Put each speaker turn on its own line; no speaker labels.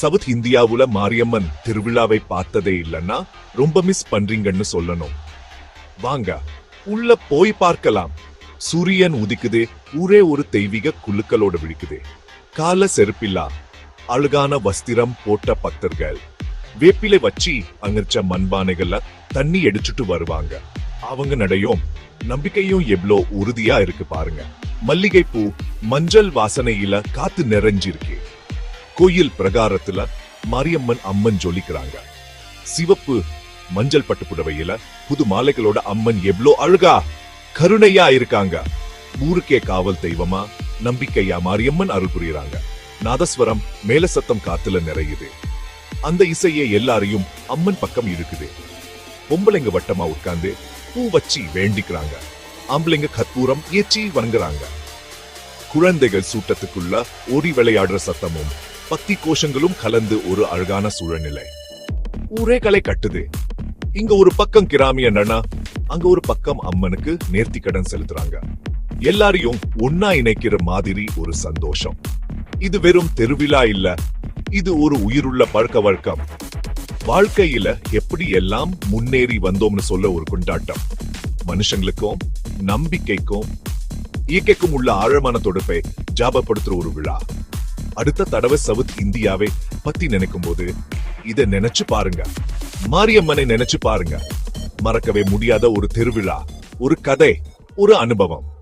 South இந்தியாவுல மாரியம்மன் திருவிழாவை பார்த்ததே இல்லைன்னா ரொம்ப மிஸ் பண்றீங்கன்னு சொல்லணும். வாங்க உள்ள போய் பார்க்கலாம். சூரியன் உதிக்குது ஊரே ஒரு தெய்வீக குழுக்களோட விழிக்குது. கால செருப்பில்லா அழகான வஸ்திரம் போட்ட பக்தர்கள். வேப்பிலை வச்சு அங்கிருச்ச மண்பானைகள்ல தண்ணி எடுத்துட்டு வருவாங்க. அவங்க நடையும் நம்பிக்கையும் எவ்வளோ உறுதியா இருக்கு பாருங்க. மல்லிகை பூ மஞ்சள் வாசனையில காத்து நிறைஞ்சிருக்கு. கோயில் பிரகாரத்துல மாரியம்மன் அம்மன் ஜொலிக்கிறாங்க. சிவப்பு மஞ்சள் பட்டு புடவையில புது மாலைகளோட அம்மன் எவ்வளோ அழகா கருணையா இருக்காங்க. ஊருக்கே காவல் தெய்வமா நம்பிக்கையா மாரியம்மன் அருள் புரியுறாங்க. நாதஸ்வரம் மேல சத்தம் காத்துல நிறையுது. அந்த இசையே எல்லாரையும் அம்மன் பக்கம் இருக்குது பொம்பளைங்க வட்டமா உட்கார்ந்து பூ வச்சு வேண்டிக்கிறாங்க. ஆம்பளைங்க கற்பூரம் ஏச்சி வணங்குறாங்க. குழந்தைகள் சூட்டத்துக்குள்ள ஓடி விளையாடுற சத்தமும் பக்தி கோஷங்களும் கலந்து ஒரு அழகான சூழ்நிலை. ஊரே கலை கட்டுது. இங்க ஒரு பக்கம் கிராமிய நன்னா அங்க ஒரு பக்கம் அம்மனுக்கு நேர்த்தி கடன் செலுத்துறாங்க. எல்லாரையும் ஒன்னா இணைக்கிற மாதிரி ஒரு சந்தோஷம். இது வெறும் தெருவிழா இல்ல இது ஒரு உயிருள்ள பழக்க வழக்கம். வாழ்க்கையில எப்படி எல்லாம் முன்னேறி வந்தோம்னு சொல்ல ஒரு கொண்டாட்டம். மனுஷங்களுக்கும் நம்பிக்கைக்கும் இயற்கைக்கும் உள்ள ஆழமான தொடர்பை ஜாபப்படுத்துற ஒரு விழா. அடுத்த தடவை சவுத் இந்தியாவை பத்தி நினைக்கும் போது இதை நினைச்சு பாருங்க. மாரியம்மனை நினைச்சு பாருங்க. மறக்கவே முடியாத ஒரு திருவிழா ஒரு கதை ஒரு அனுபவம்.